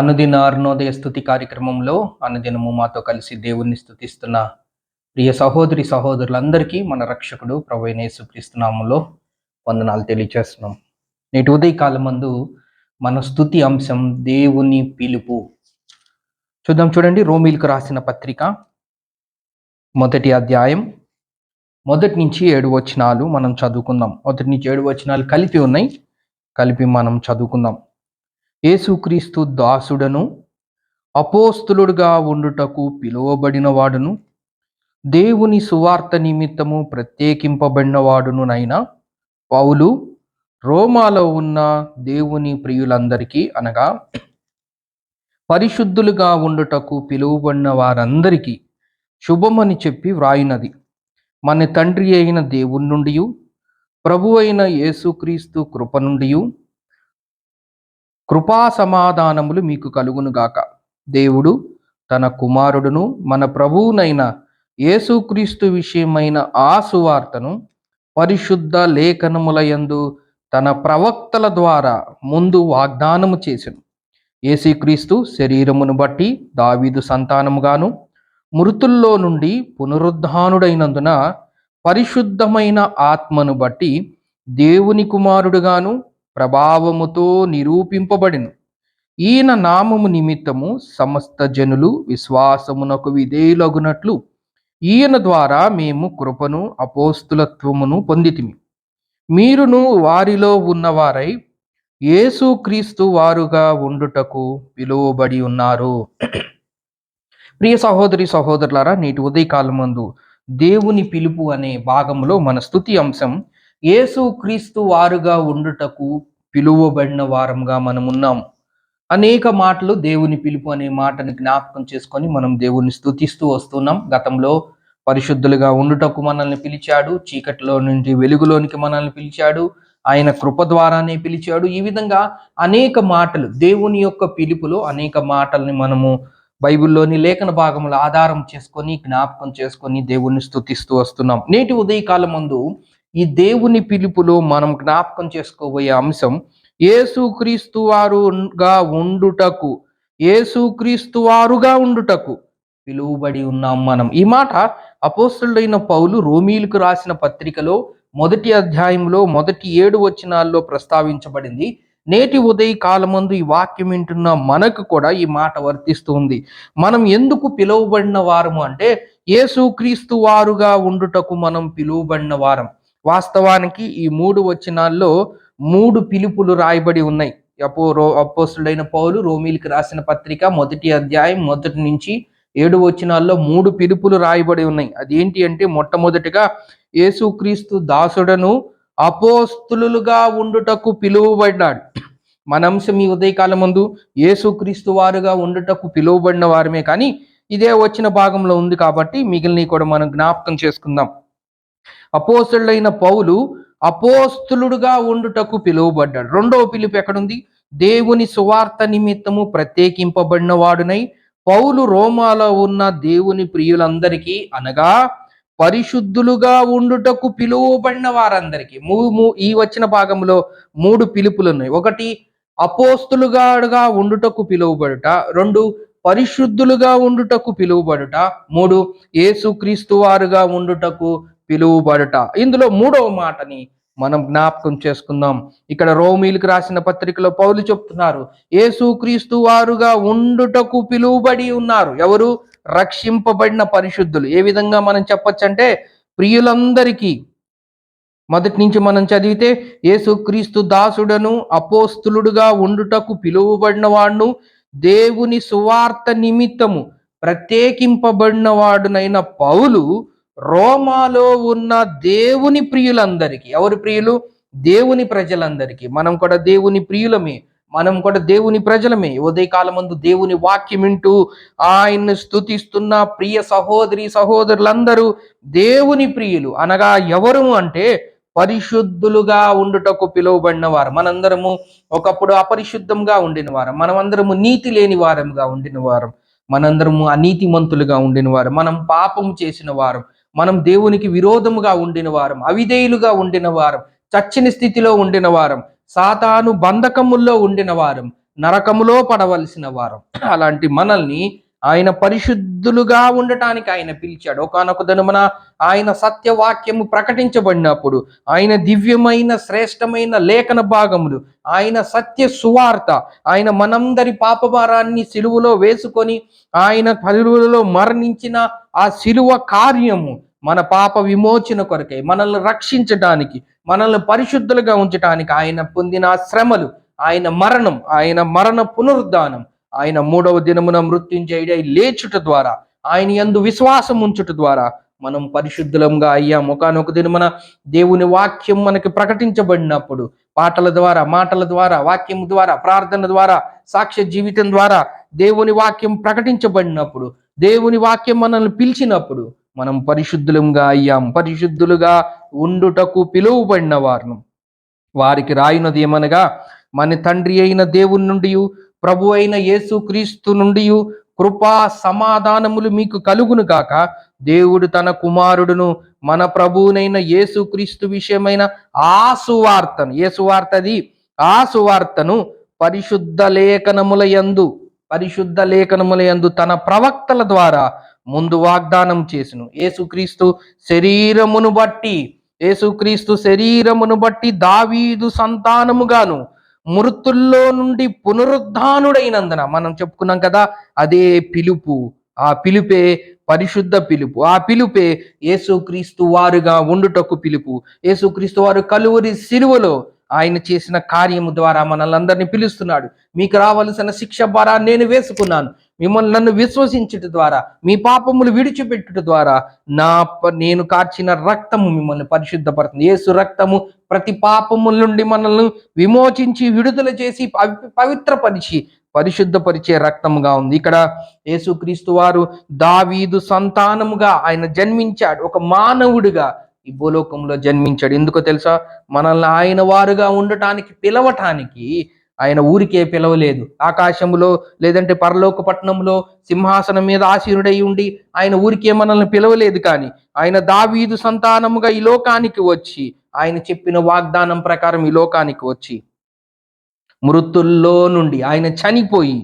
అనుదిన అరుణోదయ స్థుతి కార్యక్రమంలో అనుదినము మాతో కలిసి దేవుణ్ణి స్థుతిస్తున్న ప్రియ సహోదరి సహోదరులందరికీ మన రక్షకుడు ప్రవీణేశు క్రీస్తునామంలో వందనాలు తెలియచేస్తున్నాం. నేటి ఉదయకాలం మందు మన స్థుతి అంశం దేవుని పిలుపు. చూద్దాం చూడండి రోమిల్కు రాసిన పత్రిక మొదటి అధ్యాయం మొదటి నుంచి ఏడు వచనాలు మనం చదువుకుందాం. మొదటి నుంచి ఏడు వచనాలు కలిపి ఉన్నాయి. కలిపి మనం చదువుకుందాం. యేసుక్రీస్తు దాసుడను అపోస్తులుడుగా ఉండుటకు పిలువబడిన వాడును దేవుని సువార్త నిమిత్తము ప్రత్యేకింపబడినవాడునునైనా పౌలు రోమాలో ఉన్న దేవుని ప్రియులందరికీ అనగా పరిశుద్ధులుగా ఉండుటకు పిలువబడిన వారందరికీ శుభమని చెప్పి వ్రాయినది. మన తండ్రి అయిన దేవుని నుండి ప్రభు అయిన యేసుక్రీస్తు కృప నుండి కృపా సమాధానములు మీకు కలుగునుగాక దేవుడు తన కుమారుడును మన ప్రభువునైన యేసుక్రీస్తు విషయమైన ఆ సువార్తను పరిశుద్ధ లేఖనములయందు తన ప్రవక్తల ద్వారా ముందు వాగ్దానము చేసెను. యేసుక్రీస్తు శరీరమును బట్టి దావీదు సంతానముగాను మృతుల్లో నుండి పునరుద్ధానుడైనందున పరిశుద్ధమైన ఆత్మను బట్టి దేవుని కుమారుడుగాను ప్రభావముతో నిరూపింపబడిను. ఈయన నామము నిమిత్తము సమస్త జనులు విశ్వాసమునకు విధేయులగునట్లు ఈయన ద్వారా మేము కృపను అపోస్తులత్వమును పొందితిమి. మీరును వారిలో ఉన్నవారై యేసుక్రీస్తు వారుగా ఉండుటకు పిలువబడి ఉన్నారు. ప్రియ సహోదరి సహోదరులారా నేటి ఉదయకాలం ముందు దేవుని పిలుపు అనే భాగంలో మన స్థుతి అంశం యేసు క్రీస్తు వారుగా ఉండుటకు పిలువబడిన వారంగా మనం ఉన్నాం అనేక మాటలు దేవుని పిలుపు అనే మాటని జ్ఞాపకం చేసుకొని మనం దేవుని స్థుతిస్తూ వస్తున్నాం. గతంలో పరిశుద్ధులుగా ఉండుటకు మనల్ని పిలిచాడు. చీకటిలో నుండి వెలుగులోనికి మనల్ని పిలిచాడు. ఆయన కృప ద్వారానే పిలిచాడు. ఈ విధంగా అనేక మాటలు దేవుని యొక్క పిలుపులో అనేక మాటల్ని మనము బైబిల్లోని లేఖన భాగములు ఆధారం చేసుకొని జ్ఞాపకం చేసుకొని దేవుణ్ణి స్థుతిస్తూ వస్తున్నాం. నేటి ఉదయకాలం ముందు ఈ దేవుని పిలుపులో మనం జ్ఞాపకం చేసుకోబోయే అంశం ఏసుక్రీస్తు వారుగా ఉండుటకు ఏసుక్రీస్తు వారుగా ఉండుటకు పిలువబడి ఉన్నాం మనం. ఈ మాట అపోస్తుడైన పౌలు రోమీలకు రాసిన పత్రికలో మొదటి అధ్యాయంలో మొదటి ఏడు వచనాల్లో ప్రస్తావించబడింది. నేటి ఉదయ కాలమందు ఈ వాక్యం వింటున్న మనకు కూడా ఈ మాట వర్తిస్తుంది. మనం ఎందుకు పిలువబడిన వారము అంటే యేసుక్రీస్తు వారుగా ఉండుటకు మనం పిలువబడిన వారం. వాస్తవానికి ఈ మూడు వచనాల్లో మూడు పిలుపులు రాయబడి ఉన్నాయి. అపో రో అపోస్తుడైన పౌలు రోమిలికి రాసిన పత్రిక మొదటి అధ్యాయం మొదటి నుంచి ఏడు వచనాల్లో మూడు పిలుపులు రాయబడి ఉన్నాయి. అదేంటి అంటే మొట్టమొదటిగా యేసుక్రీస్తు దాసుడను అపోస్తులుగా ఉండుటకు పిలువబడినాడు మన అంశం ఈ ఉదయకాలం ముందు యేసుక్రీస్తు వారుగా ఉండుటకు పిలువబడిన వారమే కానీ ఇదే వచ్చిన భాగంలో ఉంది కాబట్టి మిగిలినవి కూడా మనం జ్ఞాపకం చేసుకుందాం. అపోస్తులైన పౌలు అపోస్తులుడుగా ఉండుటకు పిలువబడ్డాడు. రెండవ పిలుపు ఎక్కడుంది? దేవుని సువార్త నిమిత్తము ప్రత్యేకింపబడిన వాడునై పౌలు రోమాలో ఉన్న దేవుని ప్రియులందరికీ అనగా పరిశుద్ధులుగా ఉండుటకు పిలువబడిన వారందరికీ. మూ ఈ వచ్చిన భాగంలో మూడు పిలుపులు ఉన్నాయి ఒకటి అపోస్తులుగాడుగా ఉండుటకు పిలువబడుట. రెండు పరిశుద్ధులుగా ఉండుటకు పిలువబడుట. మూడు ఏసుక్రీస్తు వారుగా ఉండుటకు పిలువబడుట. ఇందులో మూడవ మాటని మనం జ్ఞాపకం చేసుకుందాం. ఇక్కడ రోమీలకు రాసిన పత్రికలో పౌలు చెప్తున్నారు ఏసుక్రీస్తు వారుగా ఉండుటకు పిలువబడి ఉన్నారు. ఎవరు? రక్షింపబడిన పరిశుద్ధులు. ఏ విధంగా మనం చెప్పొచ్చు అంటే ప్రియులందరికీ. మొదటి నుంచి మనం చదివితే యేసుక్రీస్తు దాసుడను అపోస్తులుడుగా ఉండుటకు పిలువబడిన వాడును దేవుని సువార్త నిమిత్తము ప్రత్యేకింపబడిన వాడునైన పౌలు రోమాలో ఉన్న దేవుని ప్రియులందరికీ. ఎవరి ప్రియులు? దేవుని ప్రజలందరికీ. మనం కూడా దేవుని ప్రియులమే. మనం కూడా దేవుని ప్రజలమే. ఉదయకాలం ముందు దేవుని వాక్యం వింటూ ఆయన్ని స్థుతిస్తున్న ప్రియ సహోదరి సహోదరులందరూ దేవుని ప్రియులు. అనగా ఎవరు అంటే పరిశుద్ధులుగా ఉండుటకు పిలువబడిన వారు మనందరము ఒకప్పుడు అపరిశుద్ధంగా ఉండిన వారం మనమందరము నీతి లేని వారంగా ఉండిన వారం మనందరము అనీతిమంతులుగా ఉండిన వారు మనం పాపం చేసిన వారం. మనం దేవునికి విరోధముగా ఉండిన వారం అవిధేయులుగా ఉండిన వారం చచ్చిన స్థితిలో ఉండిన వారం సాతాను బంధకముల్లో ఉండిన వారం నరకములో పడవలసిన వారం. అలాంటి మనల్ని ఆయన పరిశుద్ధులుగా ఉండటానికి ఆయన పిలిచాడు. ఒకనొక దినమున ఆయన సత్యవాక్యము ప్రకటించబడినప్పుడు ఆయన దివ్యమైన శ్రేష్టమైన లేఖన భాగములు ఆయన సత్య సువార్త ఆయన మనందరి పాపభారాన్ని సిలువలో వేసుకొని ఆయన పలువులలో మరణించిన ఆ సిలువ కార్యము మన పాప విమోచన కొరకై మనల్ని రక్షించడానికి మనల్ని పరిశుద్ధులుగా ఉంచడానికి ఆయన పొందిన శ్రమలు ఆయన మరణం ఆయన మరణ పునరుద్ధానం ఆయన మూడవ దినమున మృత్యుంజయుడై లేచుట ద్వారా ఆయన యందు విశ్వాసం ఉంచుట ద్వారా మనం పరిశుద్ధులంగా అయ్యాం. ఒకనొక దినమున దేవుని వాక్యం మనకి ప్రకటించబడినప్పుడు పాటల ద్వారా మాటల ద్వారా వాక్యం ద్వారా ప్రార్థన ద్వారా సాక్ష్య జీవితం ద్వారా దేవుని వాక్యం ప్రకటించబడినప్పుడు దేవుని వాక్యం మనల్ని పిలిచినప్పుడు మనం పరిశుద్ధులంగా అయ్యాం. పరిశుద్ధులుగా ఉండుటకు పిలువబడిన వారు వారికి రాయినది ఏమనగా మన తండ్రి అయిన దేవుని నుండి ప్రభు అయిన యేసుక్రీస్తు నుండి కృపా సమాధానములు మీకు కలుగును కాక దేవుడు తన కుమారుడును మన ప్రభువునైన యేసుక్రీస్తు విషయమైన ఆ సువార్తను ఏ సువార్త ఆ సువార్తను పరిశుద్ధ లేఖనముల యందు పరిశుద్ధ లేఖనముల యందు తన ప్రవక్తల ద్వారా ముందు వాగ్దానం చేసిన. యేసుక్రీస్తు శరీరమును బట్టి యేసుక్రీస్తు శరీరమును బట్టి దావీదు సంతానముగాను మృతుల్లో నుండి పునరుద్ధానుడైనందున మనం చెప్పుకున్నాం కదా అదే పిలుపు. ఆ పిలుపే పరిశుద్ధ పిలుపు. ఆ పిలుపే యేసుక్రీస్తు వారుగా ఉండుటకు పిలుపు. యేసుక్రీస్తు వారు కలువరి సిలువలో ఆయన చేసిన కార్యము ద్వారా మనల్ని అందరినీ పిలుస్తున్నాడు. మీకు రావలసిన శిక్ష భారా నేను వేసుకున్నాను. మిమ్మల్ని నన్ను విశ్వసించుట ద్వారా మీ పాపములు విడిచిపెట్టుట ద్వారా నా నేను కార్చిన రక్తము మిమ్మల్ని పరిశుద్ధపడుతుంది యేసు రక్తము ప్రతి పాపముల నుండి మనల్ని విమోచించి విడుదల చేసి పవి- పవిత్రపరిచి పరిశుద్ధపరిచే రక్తముగా ఉంది. ఇక్కడ యేసుక్రీస్తు వారు దావీదు సంతానముగా ఆయన జన్మించాడు. ఒక మానవుడిగా ఈ భూలోకంలో జన్మించాడు. ఎందుకో తెలుసా? మనల్ని ఆయన వారుగా ఉండటానికి పిలవటానికి ఆయన ఊరికే పిలవలేదు. ఆకాశంలో లేదంటే పరలోక పట్టణంలో సింహాసనం మీద ఆశీనుడై ఉండి ఆయన ఊరికే మనల్ని పిలవలేదు కానీ ఆయన దావీదు సంతానముగా ఈ లోకానికి వచ్చి ఆయన చెప్పిన వాగ్దానం ప్రకారం ఈ లోకానికి వచ్చి మృతుల్లో నుండి ఆయన చనిపోయి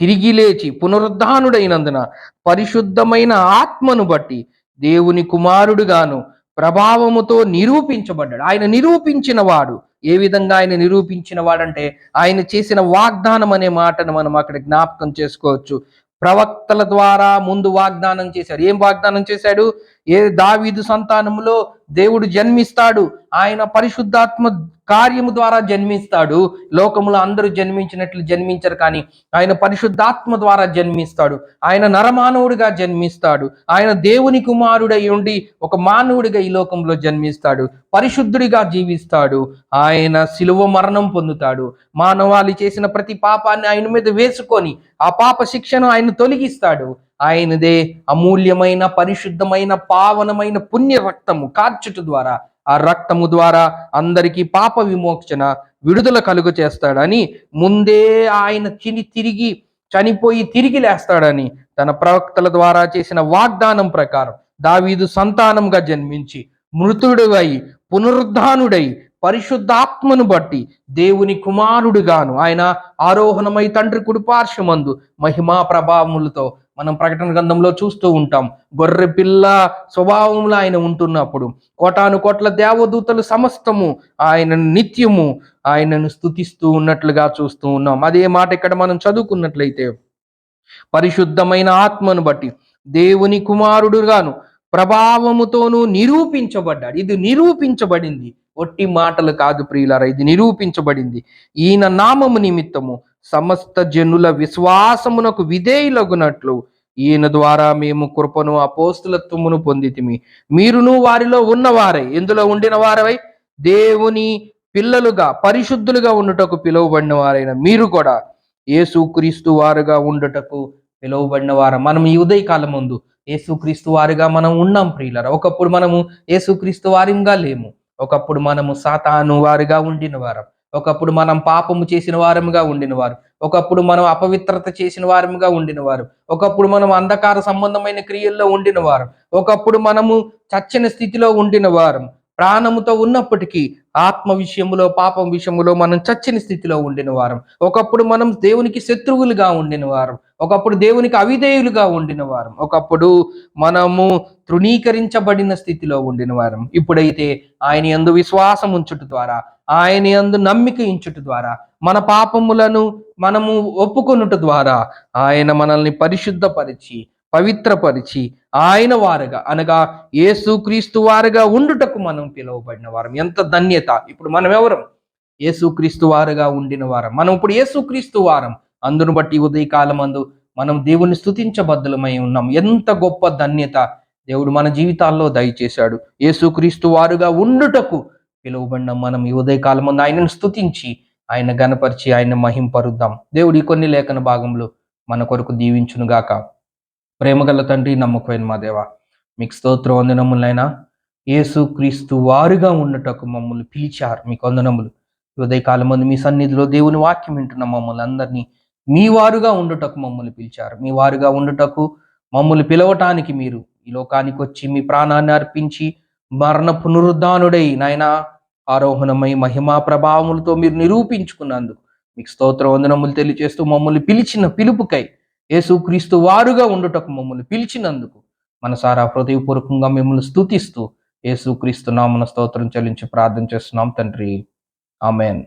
తిరిగి లేచి పునరుద్ధానుడైనందున పరిశుద్ధమైన ఆత్మను బట్టి దేవుని కుమారుడుగాను ప్రభావముతో నిరూపించబడ్డాడు. ఆయన నిరూపించిన వాడు ఏ విధంగా ఆయన నిరూపించిన వాడంటే ఆయన చేసిన వాగ్దానం అనే మాటను మనం అక్కడ జ్ఞాపకం చేసుకోవచ్చు. ప్రవక్తల ద్వారా ముందు వాగ్దానం చేశాడు. ఏం వాగ్దానం చేశాడు? ఏ దావీదు సంతానములో దేవుడు జన్మిస్తాడు. ఆయన పరిశుద్ధాత్మ కార్యము ద్వారా జన్మిస్తాడు. లోకములో అందరూ జన్మించినట్లు జన్మించరు కానీ ఆయన పరిశుద్ధాత్మ ద్వారా జన్మిస్తాడు. ఆయన నరమానవుడిగా జన్మిస్తాడు. ఆయన దేవుని కుమారుడై ఉండి ఒక మానవుడిగా ఈ లోకంలో జన్మిస్తాడు. పరిశుద్ధుడిగా జీవిస్తాడు. ఆయన శిలువ మరణం పొందుతాడు. మానవాళి చేసిన ప్రతి పాపాన్ని ఆయన మీద వేసుకొని ఆ పాప శిక్షను ఆయన తొలగిస్తాడు. ఆయనదే అమూల్యమైన పరిశుద్ధమైన పావనమైన పుణ్య రక్తము కార్చుట ద్వారా ఆ రక్తము ద్వారా అందరికీ పాప విమోచన విడుదల కలుగు చేస్తాడని ముందే ఆయన చిని తిరిగి చనిపోయి తిరిగి లేస్తాడని తన ప్రవక్తల ద్వారా చేసిన వాగ్దానం ప్రకారం దావీదు సంతానంగా జన్మించి మృతుడువై పునరుద్ధానుడై పరిశుద్ధాత్మను బట్టి దేవుని కుమారుడుగాను. ఆయన ఆరోహణమై తండ్రి కుడిపార్శ్వమందు మహిమా ప్రభావములతో మనం ప్రకటన గ్రంథంలో చూస్తూ ఉంటాం. గొర్రె పిల్ల స్వభావంలో ఆయన ఉంటున్నప్పుడు కోటాను కోట్ల దేవదూతలు సమస్తము ఆయనను నిత్యము ఆయనను స్తుతిస్తూ ఉన్నట్లుగా చూస్తూ ఉన్నాం. అదే మాట ఇక్కడ మనం చదువుకున్నట్లయితే పరిశుద్ధమైన ఆత్మను బట్టి దేవుని కుమారుడుగాను ప్రభావముతోనూ నిరూపించబడ్డాడు. ఇది నిరూపించబడింది. ఒట్టి మాటలు కాదు ప్రియులారా ఇది నిరూపించబడింది. ఈయన నామము నిమిత్తము సమస్త జనుల విశ్వాసమునకు విధేయులగునట్లు ఈయన ద్వారా మేము కృపను అపోస్తులత్వమును పొందితిమి. మీరును వారిలో ఉన్నవారై ఇందులో ఉండిన వారవై? దేవుని పిల్లలుగా పరిశుద్ధులుగా ఉండుటకు పిలువబడిన వారైన మీరు కూడా యేసుక్రీస్తు వారుగా ఉండుటకు పిలువబడిన వారు. మనం ఈ ఉదయకాలం ముందు యేసుక్రీస్తు వారుగా మనం ఉన్నాం ప్రియులరా. ఒకప్పుడు మనము యేసుక్రీస్తు వారిగా లేము. ఒకప్పుడు మనము సాతాను వారిగా ఉండిన వారం. ఒకప్పుడు మనం పాపము చేసిన వారముగా ఉండిన వారు ఒకప్పుడు మనం అపవిత్రత చేసిన వారముగా ఉండిన వారు ఒకప్పుడు మనం అంధకార సంబంధమైన క్రియల్లో ఉండిన వారు ఒకప్పుడు మనము చచ్చిన స్థితిలో ఉండిన వారం ప్రాణముతో ఉన్నప్పటికీ ఆత్మ విషయములో పాపం విషయములో మనం చచ్చిన స్థితిలో ఉండిన వారం ఒకప్పుడు మనం దేవునికి శత్రువులుగా ఉండిన వారం ఒకప్పుడు దేవునికి అవిధేయులుగా ఉండిన వారం ఒకప్పుడు మనము తృణీకరించబడిన స్థితిలో ఉండిన వారం ఇప్పుడైతే ఆయన యందు విశ్వాసం ఉంచుట ద్వారా ఆయన యందు నమ్మిక ఇంచుట ద్వారా మన పాపములను మనము ఒప్పుకొనుట ద్వారా ఆయన మనల్ని పరిశుద్ధపరిచి పవిత్రపరిచి ఆయన వారుగా అనగా యేసుక్రీస్తు వారుగా ఉండుటకు మనం పిలువబడిన వారం ఎంత ధన్యత! ఇప్పుడు మనం ఎవరం యేసుక్రీస్తు వారుగా ఉండిన వారం మనం ఇప్పుడు యేసుక్రీస్తు వారం. అందును బట్టి ఉదయకాలం అందు మనం దేవుని స్తుతించబద్ధులమై ఉన్నాం. ఎంత గొప్ప ధన్యత! దేవుడు మన జీవితాల్లో దయచేశాడు. యేసుక్రీస్తు వారుగా ఉండుటకు పిలువబడిన మనం ఈ ఉదయకాలం ముందు ఆయనను స్తుతించి ఆయన గణపరిచి ఆయన మహింపరుద్దాం. దేవుడి కొన్ని లేఖన భాగంలో మన కొరకు దీవించునుగాక ప్రేమగల తండ్రి నమ్మకమైన మా దేవ మీకు స్తోత్ర వందనములైనా యేసు క్రీస్తు వారుగా ఉండటకు మమ్మల్ని పిలిచారు. మీకు వందనములు. ఉదయకాలం ముందు మీ సన్నిధిలో దేవుని వాక్యం వింటున్న మమ్మల్ని అందరినీ మీ వారుగా ఉండుటకు మమ్మల్ని పిలిచారు. మీ వారుగా ఉండుటకు మమ్మల్ని పిలవటానికి మీరు ఈ లోకానికి వచ్చి మీ ప్రాణాన్ని అర్పించి మరణ పునరుద్ధానుడై నాయనా ఆరోహణమై మహిమా ప్రభావములతో మీరు నిరూపించుకున్నందుకు మీకు స్తోత్ర వందనములు తెలియజేస్తూ మమ్మల్ని పిలిచిన పిలుపుకై యేసుక్రీస్తు వారుగా ఉండుటకు మమ్మల్ని పిలిచినందుకు మనసారా హృదయపూర్వకంగా మిమ్మల్ని స్తుతిస్తూ యేసుక్రీస్తు నామన స్తోత్రం చెల్లించి ప్రార్థన చేస్తున్నాం తండ్రి. ఆమెన్.